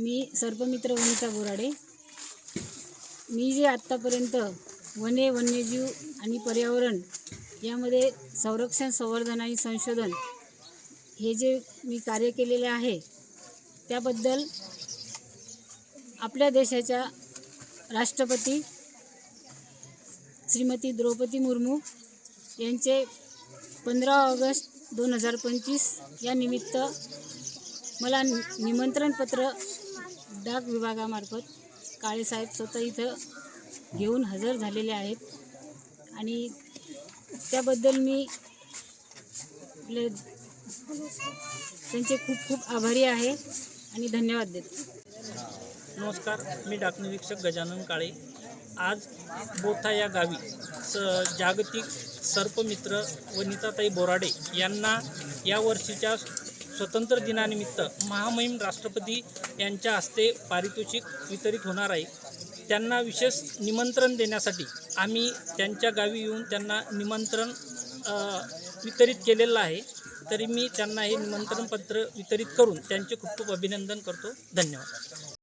मी सर्पमित्र वनिता बोराडे मी जे आत्तापर्यंत वने वन्यजीव आणि पर्यावरण यामध्ये संरक्षण संवर्धन आणि संशोधन हे जे मी कार्य केलेले आहे त्याबद्दल आपल्या देशाच्या राष्ट्रपती श्रीमती द्रौपदी मुर्मू यांचे पंधरा ऑगस्ट दोन हजार पंचवीस या निमित्त मला निमंत्रण निमंत्रणपत्र डाक विभागामार्फत काळेसाहेब स्वतः इथं घेऊन हजर झालेले आहेत. आणि त्याबद्दल मी आपले त्यांचे खूप खूप आभारी आहे आणि धन्यवाद देते. नमस्कार मी डाक निरीक्षक गजानन काळे. आज बोथा या गावी स जागतिक सर्पमित्र वनिताताई बोराडे यांना या वर्षीच्या स्वतंत्र दिनानिमित्त महामहिम राष्ट्रपती यांच्या हस्ते पारितोषिक वितरित होणार आहे. त्यांना विशेष निमंत्रण देण्यासाठी आम्ही त्यांच्या गावी येऊन त्यांना निमंत्रण वितरित केलेलं आहे. तरी मी त्यांना हे निमंत्रणपत्र वितरित करून त्यांचे खूप खूप अभिनंदन करतो. धन्यवाद.